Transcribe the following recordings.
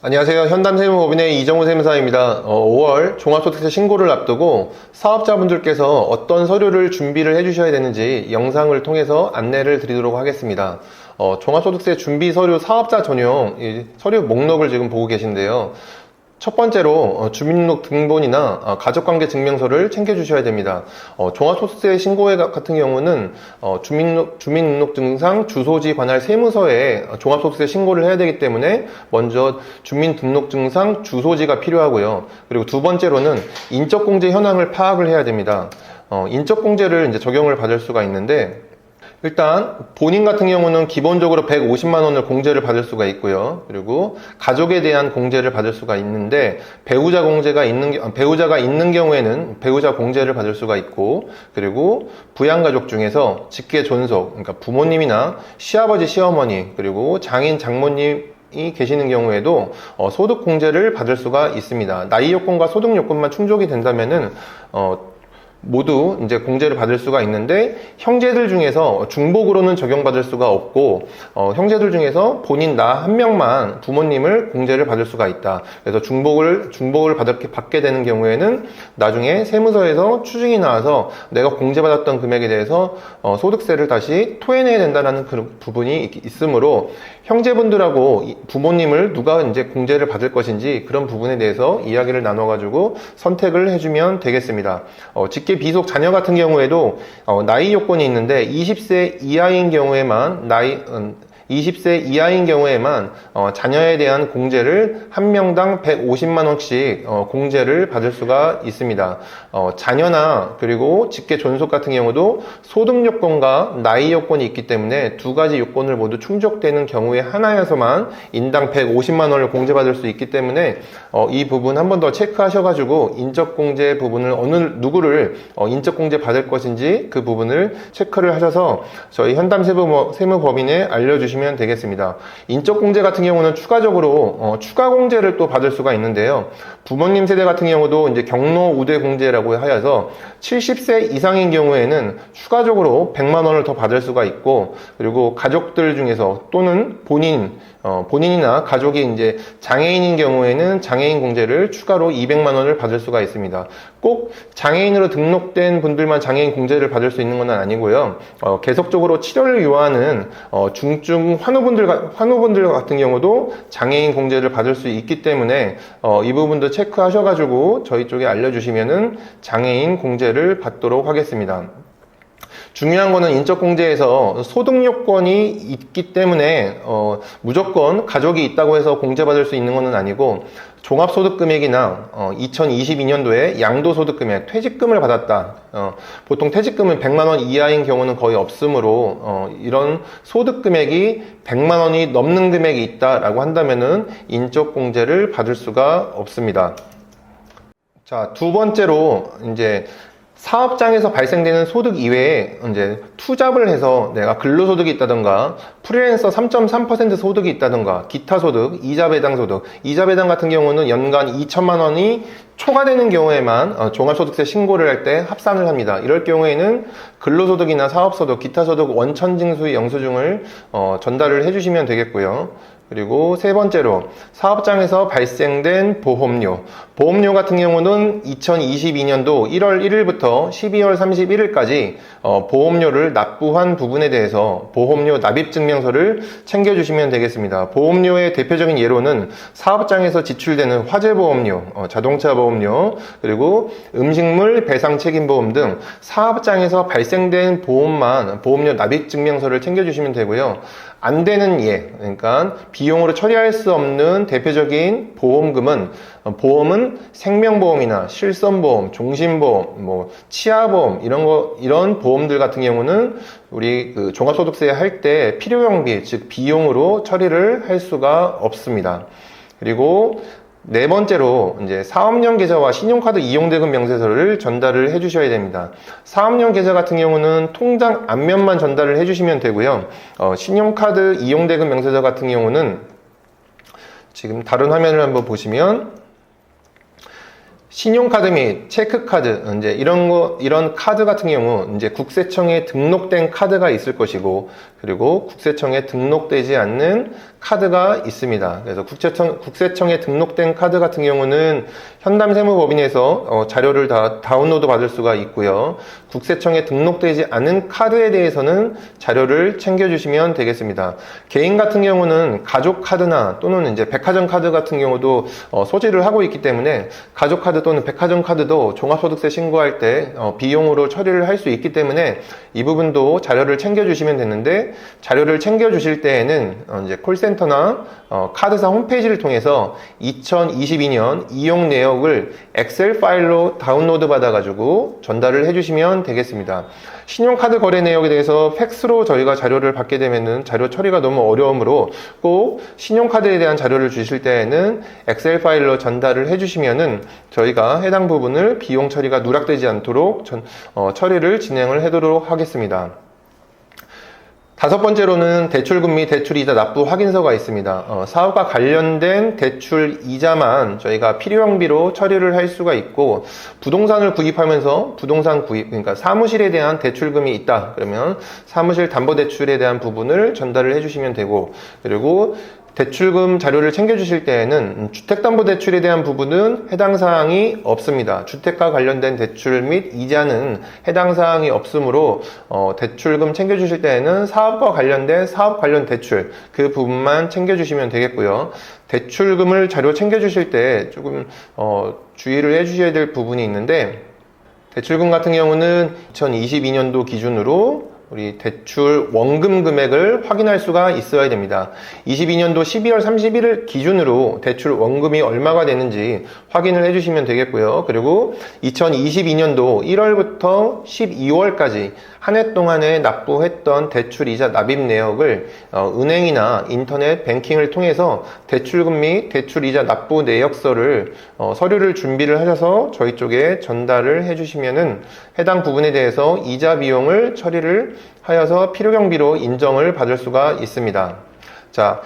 안녕하세요. 현담세무법인의 이정우 세무사입니다. 어, 5월 종합소득세 신고를 앞두고 사업자분들께서 어떤 서류를 준비를 해주셔야 되는지 영상을 통해서 안내를 드리도록 하겠습니다. 어, 종합소득세 준비 서류 사업자 전용 이 서류 목록을 지금 보고 계신데요. 첫 번째로 어, 주민등록 등본이나 어, 가족관계 증명서를 챙겨주셔야 됩니다. 어, 종합소득세 신고회 가- 같은 경우는 어, 주민등록, 주민등록증상 주소지 관할 세무서에 어, 종합소득세 신고를 해야 되기 때문에 먼저 주민등록증상 주소지가 필요하고요. 그리고 두 번째로는 인적공제 현황을 파악을 해야 됩니다. 어, 인적공제를 이제 적용을 받을 수가 있는데 일단 본인 같은 경우는 기본적으로 150만 원을 공제를 받을 수가 있고요. 그리고 가족에 대한 공제를 받을 수가 있는데 배우자 공제가 있는 게- 아, 배우자가 있는 경우에는 배우자 공제를 받을 수가 있고 그리고 부양 가족 중에서 직계 존속 그러니까 부모님이나 시아버지 시어머니 그리고 장인 장모님 이 계시는 경우에도 어, 소득 공제를 받을 수가 있습니다. 나이 요건과 소득 요건만 충족이 된다면은 어, 모두 이제 공제를 받을 수가 있는데 형제들 중에서 중복으로는 적용받을 수가 없고 어, 형제들 중에서 본인 나 한 명만 부모님을 공제를 받을 수가 있다. 그래서 중복을 중복을 받을, 받게 되는 경우에는 나중에 세무서에서 추징이 나와서 내가 공제받았던 금액에 대해서 어, 소득세를 다시 토해내야 된다는 그 부분이 있- 있으므로 형제분들하고 이- 부모님을 누가 이제 공제를 받을 것인지 그런 부분에 대해서 이야기를 나눠가지고 선택을 해주면 되겠습니다. 어, 직계 비속 자녀 같은 경우에도 어, 나이 요건이 있는데 20세 이하인 경우에만 나이 음, 20세 이하인 경우에만 어, 자녀에 대한 공제를 한 명당 150만 원씩 어, 공제를 받을 수가 있습니다. 어, 자녀나 그리고 직계 존속 같은 경우도 소득 요건과 나이 요건이 있기 때문에 두 가지 요건을 모두 충족되는 경우에 하나여서만 인당 150만 원을 공제받을 수 있기 때문에 어, 이 부분 한 번 더 체크하셔가지고 인적 공제 부분을 어느 누구를 어, 인적 공제 받을 것인지 그 부분을 체크를 하셔서 저희 현담 세무 세무법인에 알려주시면 되겠습니다. 인적 공제 같은 경우는 추가적으로 어, 추가 공제를 또 받을 수가 있는데요. 부모님 세대 같은 경우도 이제 경로 우대 공제라고 하여서 70세 이상인 경우에는 추가적으로 100만 원을 더 받을 수가 있고 그리고 가족들 중에서 또는 본인 어, 본인이나 가족이 이제 장애인인 경우에는 장애인 공제를 추가로 200만 원을 받을 수가 있습니다. 꼭 장애인으로 등록된 분들만 장애인 공제를 받을 수 있는 건 아니고요. 어, 계속적으로 치료를 요하는 어, 중증 환우분들 가- 환우분들 같은 경우도 장애인 공제를 받을 수 있기 때문에 어, 이 부분도 체크하셔가지고 저희 쪽에 알려주시면은 장애인 공제를 받도록 하겠습니다. 중요한 거는 인적공제에서 소득 요건이 있기 때문에 어, 무조건 가족이 있다고 해서 공제받을 수 있는 것은 아니고 종합소득금액이나 어, 2022년도에 양도소득금액 퇴직금을 받았다. 어, 보통 퇴직금은 100만 원 이하인 경우는 거의 없으므로 어, 이런 소득금액이 100만 원이 넘는 금액이 있다라고 한다면은 인적공제를 받을 수가 없습니다. 자, 두 번째로 이제 사업장에서 발생되는 소득 이외에 이제 투잡을 해서 내가 근로소득이 있다던가 프리랜서 3.3% 소득이 있다던가 기타 소득, 이자 배당 소득, 이자 배당 같은 경우는 연간 2천만 원이 초과되는 경우에만 어, 종합소득세 신고를 할 때 합산을 합니다. 이럴 경우에는 근로소득이나 사업소득, 기타 소득 원천징수의 영수증을 어, 전달을 해주시면 되겠고요. 그리고 세 번째로 사업장에서 발생된 보험료. 보험료 같은 경우는 2022년도 1월 1일부터 12월 31일까지 어, 보험료를 납부한 부분에 대해서 보험료 납입 증명서를 챙겨주시면 되겠습니다. 보험료의 대표적인 예로는 사업장에서 지출되는 화재 보험료, 어, 자동차 보험료, 그리고 음식물 배상 책임 보험 등 사업장에서 발생된 보험만 보험료 납입 증명서를 챙겨주시면 되고요. 안 되는 예, 그러니까 비용으로 처리할 수 없는 대표적인 보험금은 어, 보험은 생명보험이나 실손보험, 종신보험, 뭐 치아보험 이런 거 이런 보험들 같은 경우는 우리 그 종합소득세 할 때 필요경비 즉 비용으로 처리를 할 수가 없습니다. 그리고 네 번째로 이제 사업용 계좌와 신용카드 이용대금 명세서를 전달을 해주셔야 됩니다. 사업용 계좌 같은 경우는 통장 앞면만 전달을 해주시면 되고요. 어, 신용카드 이용대금 명세서 같은 경우는 지금 다른 화면을 한번 보시면 신용카드 및 체크카드 이제 이런 거 이런 카드 같은 경우 이제 국세청에 등록된 카드가 있을 것이고 그리고 국세청에 등록되지 않는 카드가 있습니다. 그래서 국세청, 국세청에 등록된 카드 같은 경우는 현담세무법인에서 어, 자료를 다 다운로드 받을 수가 있고요. 국세청에 등록되지 않은 카드에 대해서는 자료를 챙겨주시면 되겠습니다. 개인 같은 경우는 가족 카드나 또는 이제 백화점 카드 같은 경우도 어, 소지를 하고 있기 때문에 가족 카드 또는 백화점 카드도 종합소득세 신고할 때 어, 비용으로 처리를 할 수 있기 때문에 이 부분도 자료를 챙겨주시면 되는데 자료를 챙겨주실 때에는 어, 이제 콜센터나 어, 카드사 홈페이지를 통해서 2022년 이용 내역을 엑셀 파일로 다운로드 받아가지고 전달을 해주시면 되겠습니다. 신용카드 거래 내역에 대해서 팩스로 저희가 자료를 받게 되면은 자료 처리가 너무 어려우므로 꼭 신용카드에 대한 자료를 주실 때에는 엑셀 파일로 전달을 해주시면은 저희가 해당 부분을 비용 처리가 누락되지 않도록 전, 어, 처리를 진행을 하도록 하겠습니다. 다섯 번째로는 대출금 및 대출이자 납부 확인서가 있습니다. 어, 사업과 관련된 대출 이자만 저희가 필요형비로 처리를 할 수가 있고 부동산을 구입하면서 부동산 구입 그러니까 사무실에 대한 대출금이 있다 그러면 사무실 담보대출에 대한 부분을 전달을 해주시면 되고 그리고 대출금 자료를 챙겨주실 때에는 주택담보대출에 대한 부분은 해당 사항이 없습니다. 주택과 관련된 대출 및 이자는 해당 사항이 없으므로 어, 대출금 챙겨주실 때에는 사업과 관련된 사업 관련 대출 그 부분만 챙겨주시면 되겠고요. 대출금을 자료 챙겨주실 때 조금 어, 주의를 해주셔야 될 부분이 있는데 대출금 같은 경우는 2022년도 기준으로 우리 대출 원금 금액을 확인할 수가 있어야 됩니다. 22년도 12월 31일 기준으로 대출 원금이 얼마가 되는지 확인을 해주시면 되겠고요. 그리고 2022년도 1월부터 12월까지 한 해 동안에 납부했던 대출 이자 납입 내역을 어, 은행이나 인터넷 뱅킹을 통해서 대출금 및 대출 이자 납부 내역서를 어, 서류를 준비를 하셔서 저희 쪽에 전달을 해주시면은 해당 부분에 대해서 이자 비용을 처리를 하여서 필요경비로 인정을 받을 수가 있습니다. 자,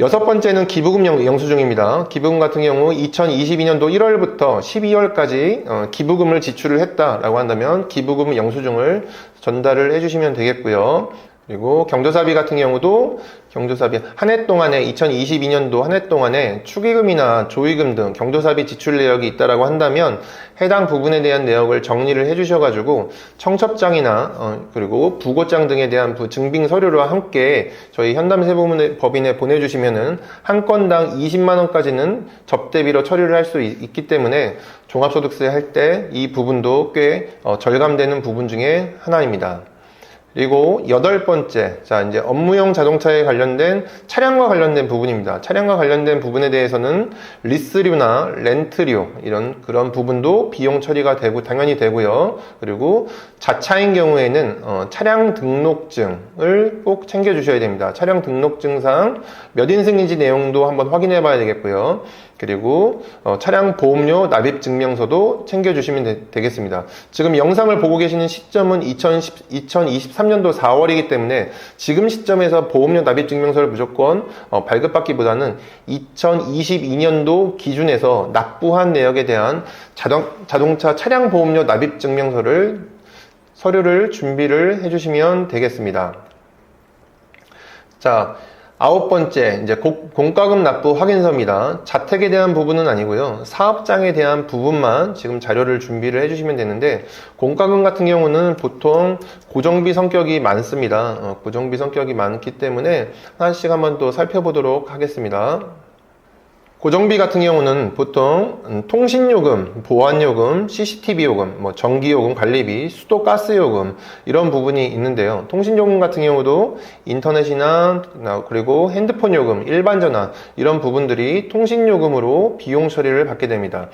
여섯 번째는 기부금 영- 영수증입니다. 기부금 같은 경우 2022년도 1월부터 12월까지 어, 기부금을 지출을 했다라고 한다면 기부금 영수증을 전달을 해주시면 되겠고요. 그리고 경조사비 같은 경우도 경조사비 한 해 동안에 2022년도 한 해 동안에 축의금이나 조의금 등 경조사비 지출 내역이 있다라고 한다면 해당 부분에 대한 내역을 정리를 해주셔가지고 청첩장이나 어, 그리고 부고장 등에 대한 부- 증빙 서류와 함께 저희 현담세법인에 보내주시면은 한 건당 20만 원까지는 접대비로 처리를 할 수 있기 때문에 종합소득세 할 때 이 부분도 꽤 어, 절감되는 부분 중에 하나입니다. 그리고 여덟 번째, 자, 이제 업무용 자동차에 관련된 차량과 관련된 부분입니다. 차량과 관련된 부분에 대해서는 리스료나 렌트료, 이런 그런 부분도 비용 처리가 되고, 당연히 되고요. 그리고 자차인 경우에는 어, 차량 등록증을 꼭 챙겨주셔야 됩니다. 차량 등록증상 몇 인승인지 내용도 한번 확인해 봐야 되겠고요. 그리고 어, 차량 보험료 납입 증명서도 챙겨주시면 되, 겠습니다 지금 영상을 보고 계시는 시점은 2010, 2023년도 4월이기 때문에 지금 시점에서 보험료 납입 증명서를 무조건 어, 발급받기보다는 2022년도 기준에서 납부한 내역에 대한 자동, 자동차 차량 보험료 납입 증명서를 서류를 준비를 해주시면 되겠습니다. 자, 아홉 번째, 이제 고- 공과금 납부 확인서입니다. 자택에 대한 부분은 아니고요. 사업장에 대한 부분만 지금 자료를 준비를 해주시면 되는데, 공과금 같은 경우는 보통 고정비 성격이 많습니다. 어, 고정비 성격이 많기 때문에 하나씩 한번 또 살펴보도록 하겠습니다. 고정비 같은 경우는 보통 음, 통신요금, 보안요금, CCTV 요금, 뭐 전기요금, 관리비, 수도 가스 요금 이런 부분이 있는데요. 통신요금 같은 경우도 인터넷이나 나- 그리고 핸드폰 요금, 일반 전화 이런 부분들이 통신요금으로 비용 처리를 받게 됩니다.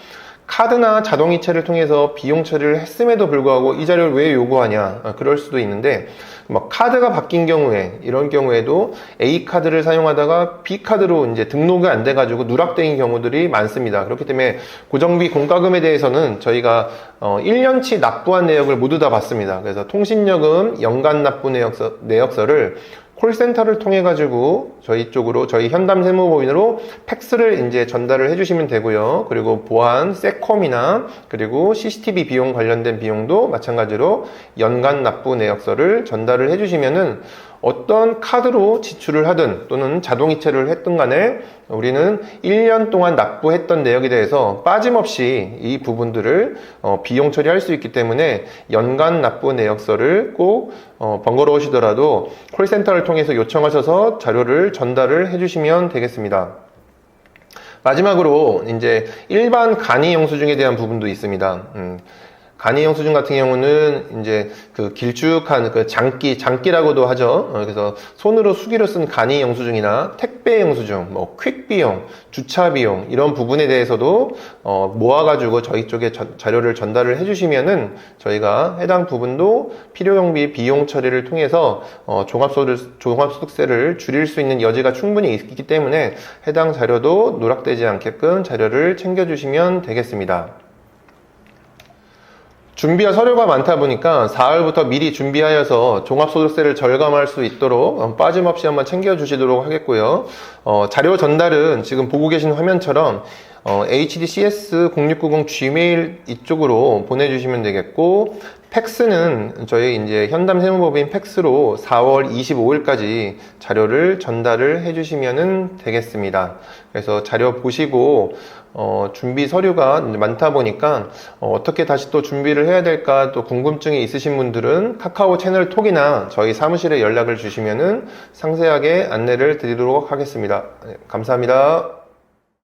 카드나 자동이체를 통해서 비용 처리를 했음에도 불구하고 이 자료를 왜 요구하냐 아, 그럴 수도 있는데 뭐 카드가 바뀐 경우에 이런 경우에도 A 카드를 사용하다가 B 카드로 이제 등록이 안 돼가지고 누락된 경우들이 많습니다. 그렇기 때문에 고정비 공과금에 대해서는 저희가 어 1년치 납부한 내역을 모두 다 받습니다. 그래서 통신요금 연간 납부 내역서, 내역서를 콜센터를 통해 가지고 저희 쪽으로 저희 현담 세무법인으로 팩스를 이제 전달을 해주시면 되고요. 그리고 보안, 세콤이나 그리고 CCTV 비용 관련된 비용도 마찬가지로 연간 납부 내역서를 전달을 해주시면은 어떤 카드로 지출을 하든 또는 자동이체를 했든 간에 우리는 1년 동안 납부했던 내역에 대해서 빠짐없이 이 부분들을 어, 비용 처리할 수 있기 때문에 연간 납부 내역서를 꼭 어, 번거로우시더라도 콜센터를 통해서 요청하셔서 자료를 전달을 해주시면 되겠습니다. 마지막으로 이제 일반 간이 영수증에 대한 부분도 있습니다. 음, 간이 영수증 같은 경우는 이제 그 길쭉한 그 장기, 장기라고도 하죠. 어, 그래서 손으로 수기로 쓴 간이 영수증이나 택배 영수증, 뭐퀵 비용, 주차 비용 이런 부분에 대해서도 어, 모아가지고 저희 쪽에 저- 자료를 전달을 해주시면은 저희가 해당 부분도 필요 경비 비용 처리를 통해서 어, 종합소득, 종합소득세를 줄일 수 있는 여지가 충분히 있기 때문에 해당 자료도 누락되지 않게끔 자료를 챙겨주시면 되겠습니다. 준비할 서류가 많다 보니까 4월부터 미리 준비하여서 종합소득세를 절감할 수 있도록 어, 빠짐없이 한번 챙겨주시도록 하겠고요. 어, 자료 전달은 지금 보고 계신 화면처럼 어, hdcs 0690 gmail 이쪽으로 보내주시면 되겠고 팩스는 저희 이제 현담 세무법인 팩스로 4월 25일까지 자료를 전달을 해주시면 되겠습니다. 그래서 자료 보시고 어, 준비 서류가 많다 보니까 어, 떻게 다시 또 준비를 해야 될까 또 궁금증이 있으신 분들은 카카오 채널 톡이나 저희 사무실에 연락을 주시면은 상세하게 안내를 드리도록 하겠습니다. 네, 감사합니다.